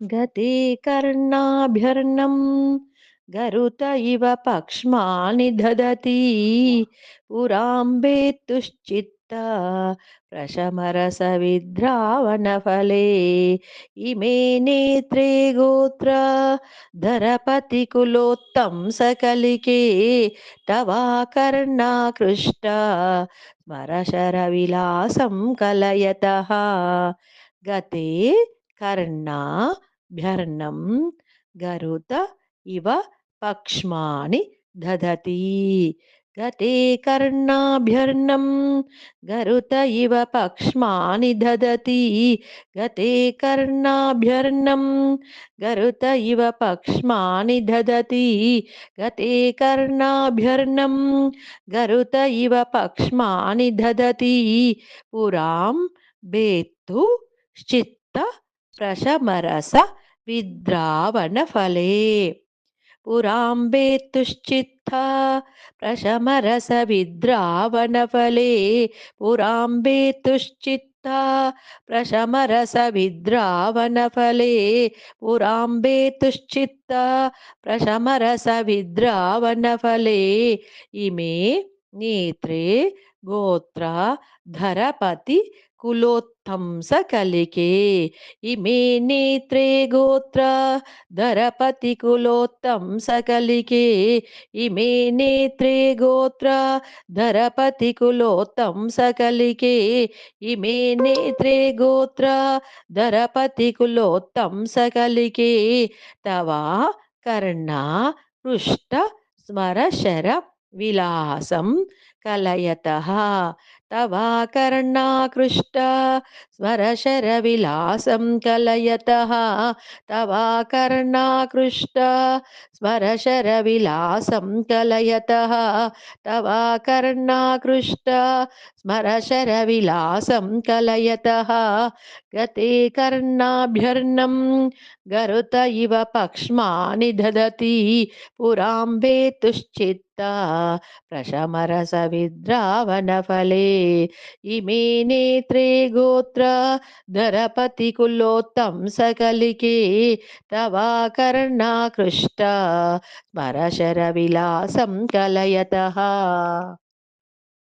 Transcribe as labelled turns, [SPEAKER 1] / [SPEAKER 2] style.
[SPEAKER 1] గతే కర్ణాభ్యర్ణం గరుత ఇవ పక్ష్మాని దదతి పురాంబేతుశ్చిత్త ప్రశమరస విద్రావణ ఫలే ఇమే నేత్రే గోత్ర ధరపతి కులోత్తం సకలికే తవా కర్ణాకృష్ట స్మరశర విలాసం కలయత గతే కర్ణా భ్యర్ణం గరుత ఇవ పక్ష్మాని దదతి గతే కర్ణాభ్యర్ణం గరుత ఇవ పక్ష్మాని దదతి గతే కర్ణాభ్యర్ణం గరుత ఇవ పక్ష్మాని దదతి గతే కర్ణాభ్యర్ణం గరుత ఇవ పక్ష్మాని దదతి పురాం బేత్తు చిత్త ప్రశమరస విద్రావణఫలే పురాంబేతుశ్చిత్త ప్రశమరసవిద్రావణఫలే పురాంబేతుశ్చిత్త ప్రశమరసవిద్రావణఫలే పురాంబేతుశ్చిత్త ప్రశమరసవిద్రావణఫలే ఇమే నేత్రే గోత్ర ధరపతి కులోత్తంస కలికే. ఇమే నేత్రే గోత్ర ధరపతి కులోత్థంస కలికే. ఇమే నేత్రే గోత్ర ధరపతి కులోత్థంస కలికే. ఇమే నేత్రే గోత్ర ధరపతి కులోత్థంస కలికే. తవా కర్ణ పృష్ట స్మర శర విలాసం కలయత తవాకర్ణాకృష్ట స్మరశర విలాసం కలయత తవాకర్ణాకృష్ట స్మరశర విలాసం కలయత తవాకర్ణాకృష్ట స్మరశర విలాసం కలయత గతే కర్ణాభ్యర్ణం గరుత ఇవ పక్ష్మాని దదతి పురాంబేతుశ్చిత్ प्रशमरसविद्रावणफले इमे नेत्रे गोत्र धरपतिकुलोत्तं सकलिके तवाकर्णाकृष्ट स्मरशरविलासं कलयतः